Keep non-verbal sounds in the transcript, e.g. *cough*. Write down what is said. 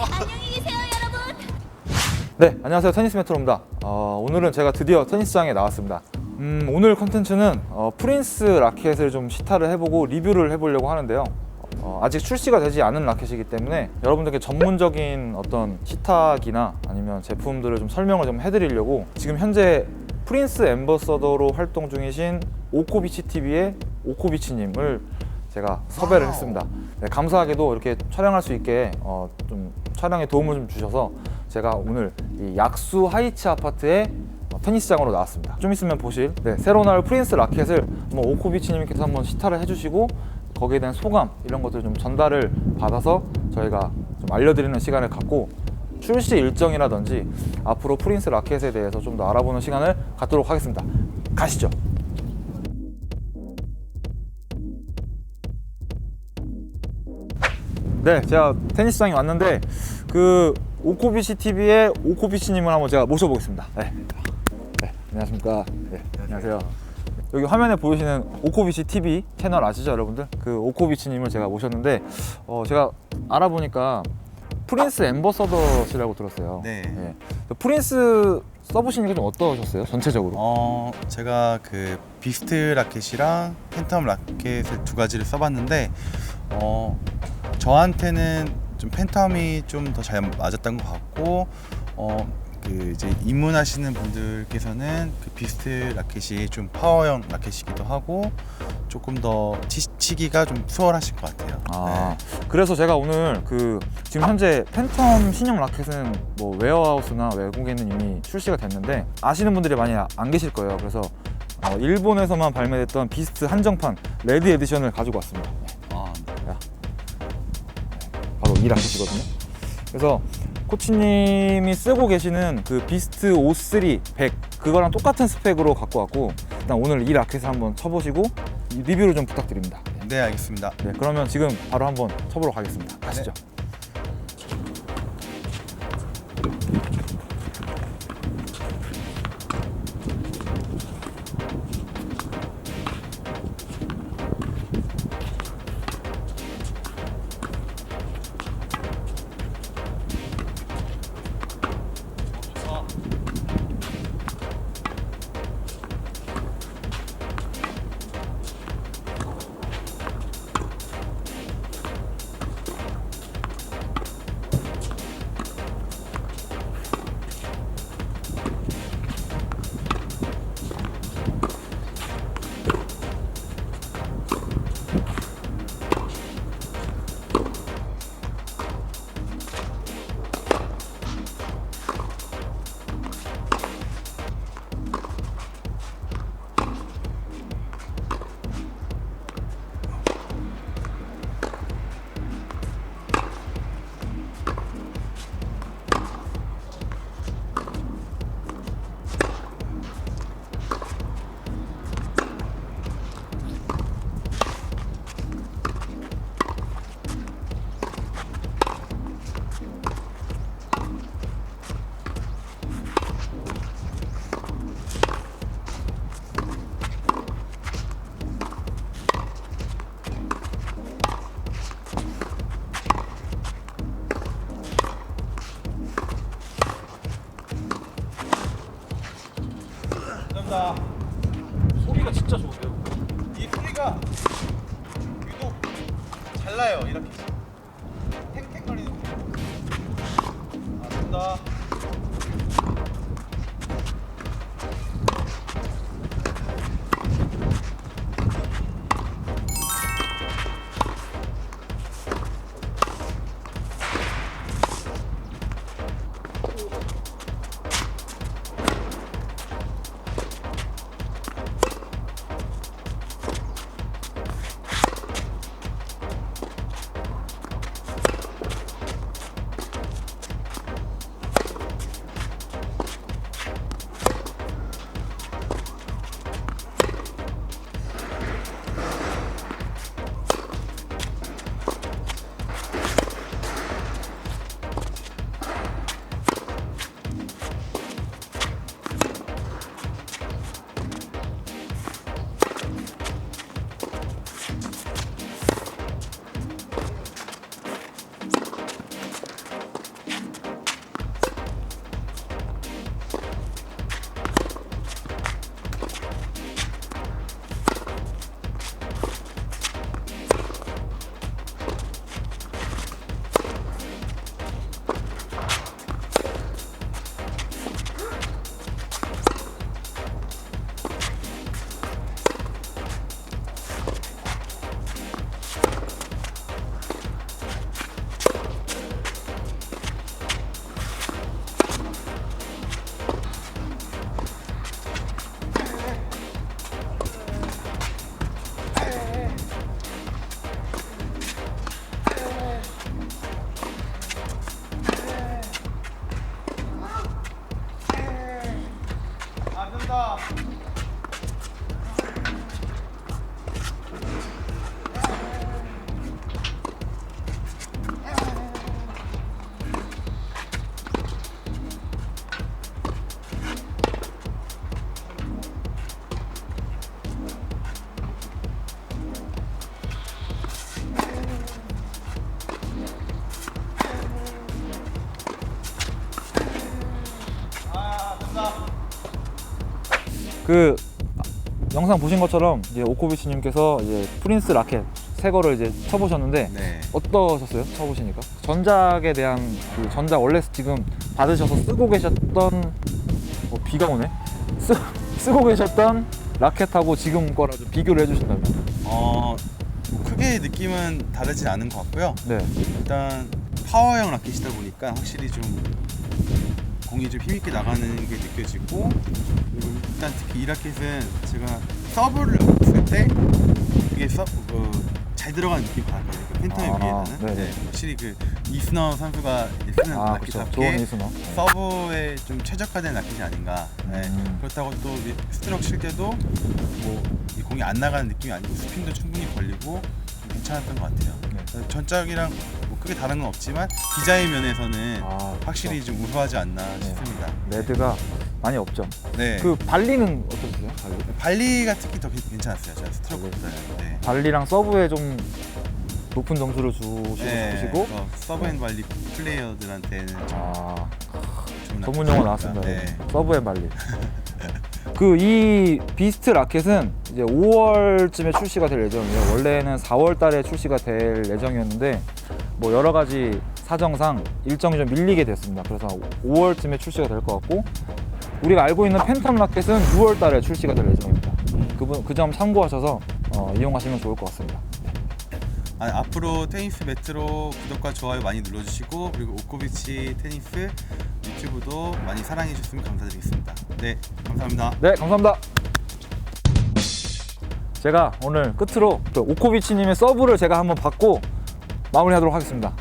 안녕히 계세요, 여러분. 네, 안녕하세요. 테니스 메트로입니다. 어, 오늘은 제가 드디어 테니스장에 나왔습니다. 음, 오늘 컨텐츠는 어, 프린스 라켓을 좀 시타를 해보고 리뷰를 해보려고 하는데요. 어, 아직 출시가 되지 않은 라켓이기 때문에 여러분들께 전문적인 어떤 시타기나 아니면 제품들을 좀 설명을 좀 해드리려고 지금 현재 프린스 엠버서더로 활동 중이신 오코비치 TV의 오코비치님을 제가 섭외를. 했습니다. 네, 감사하게도 이렇게 촬영할 수 있게 어, 좀 촬영에 도움을 좀 주셔서 제가 오늘 이 약수 하이츠 아파트의 어, 테니스장으로 나왔습니다. 좀 있으면 보실 네, 새로 나올 프린스 라켓을 한번 오코비치님께서 한번 시타를 해주시고 거기에 대한 소감 이런 것들 좀 전달을 받아서 저희가 좀 알려드리는 시간을 갖고 출시 일정이라든지 앞으로 프린스 라켓에 대해서 좀 더 알아보는 시간을 갖도록 하겠습니다. 가시죠. 네, 제가 테니스장에 왔는데 그 오코비치 TV의 오코비치님을 한번 제가 모셔보겠습니다. 네, 네 안녕하십니까. 네, 안녕하세요. 여기 화면에 보이시는 오코비치 TV 채널 아시죠, 여러분들? 그 오코비치님을 제가 모셨는데 어, 제가 알아보니까 프린스 엠버서더시라고 들었어요. 네. 그 프린스 써보시니까 좀 어떠셨어요, 전체적으로? 어 제가 그 비스트 라켓이랑 팬텀 라켓을 두 가지를 써봤는데 어 저한테는 좀 팬텀이 좀 더 잘 맞았던 것 같고 어 그 이제 입문하시는 분들께서는 그 비스트 라켓이 좀 파워형 라켓이기도 하고 조금 더 치, 치기가 좀 수월하실 것 같아요. 아, 그래서 제가 오늘 그 지금 현재 팬텀 신형 라켓은 뭐 웨어하우스나 외국에는 이미 출시가 됐는데 아시는 분들이 많이 아- 안 계실 거예요. 그래서 어, 일본에서만 발매됐던 비스트 한정판 레드 에디션을 가지고 왔습니다. 네. 라켓이거든요. 그래서 코치님이 쓰고 계시는 그 비스트 O3 100 그거랑 똑같은 스펙으로 갖고 왔고 일단 오늘 이 라켓을 한번 쳐보시고 이 리뷰를 좀 부탁드립니다. 네 알겠습니다. 네, 그러면 지금 바로 한번 쳐보러 가겠습니다. 가시죠. 감 사합니다. 소리가 진짜 좋은데요? 이 소리가 유독 잘 나요 이렇게 탱탱거리는 소리 아 된다 그 아, 영상 보신 것처럼 이제 오코비치님께서 이제 프린스 라켓 새 거를 이제 쳐보셨는데 네. 어떠셨어요? 쳐보시니까 전작에 대한 그 전작 원래 지금 받으셔서 쓰고 계셨던 어, 비가 오네 쓰, 쓰고 계셨던 라켓하고 지금 거랑 좀 비교를 해주신다면 어, 뭐 크게 느낌은 다르지 않은 것 같고요. 네 일단 파워형 라켓이다 보니까 확실히 좀 공이 좀 힘있게 나가는 게 느껴지고 그리고 일단 특히 이 라켓은 제가 서브를 쓸때 이게 서, 어, 잘 들어가는 느낌 받았거든요. 그 팬텀에 아, 비해서는 네네. 네, 확실히 그 이스너 선수가 쓰는 아 라켓답게 좋은 이스너 네. 서브에 좀 최적화된 라켓이 아닌가. 네. 음. 그렇다고 또이 스트로크 칠 때도 뭐이 공이 안 나가는 느낌이 아니고 스핀도 충분히 걸리고 좀 괜찮았던 것 같아요. 네. 전작이랑 뭐 크게 다른 건 없지만 디자인 면에서는 아, 확실히 좀 우수하지 않나 싶습니다. 레드가 많이 없죠 네. 그 발리는 어떠세요? 발리? 발리가 특히 더 괜- 괜찮았어요. 제가 스트로크보다. 네. 발리랑 서브에 좀 높은 점수를 주시고 네. 싶으시고 그래서 서브앤 발리 플레이어들한테는 좀아 전문 용어. 나왔습니다. 네. 서브 앤 발리. *laughs* 그 이 비스트 라켓은 이제 5월쯤에 출시가 될 예정이에요. 원래는 4월 달에 출시가 될 예정이었는데 뭐 여러 가지 사정상 일정이 좀 밀리게 됐습니다. 그래서 5월쯤에 출시가 될 것 같고 우리가 알고 있는 팬텀 라켓은 6월 달에 출시가 될 예정입니다. 그분 그 점 참고하셔서 어, 이용하시면 좋을 것 같습니다. 아, 앞으로 테니스 매트로 구독과 좋아요 많이 눌러주시고 그리고 오코비치 테니스 유튜브도 많이 사랑해 주셨으면 감사드리겠습니다. 네, 감사합니다. 네, 감사합니다. 제가 오늘 끝으로 그 오코비치님의 서브를 제가 한번 받고 마무리하도록 하겠습니다.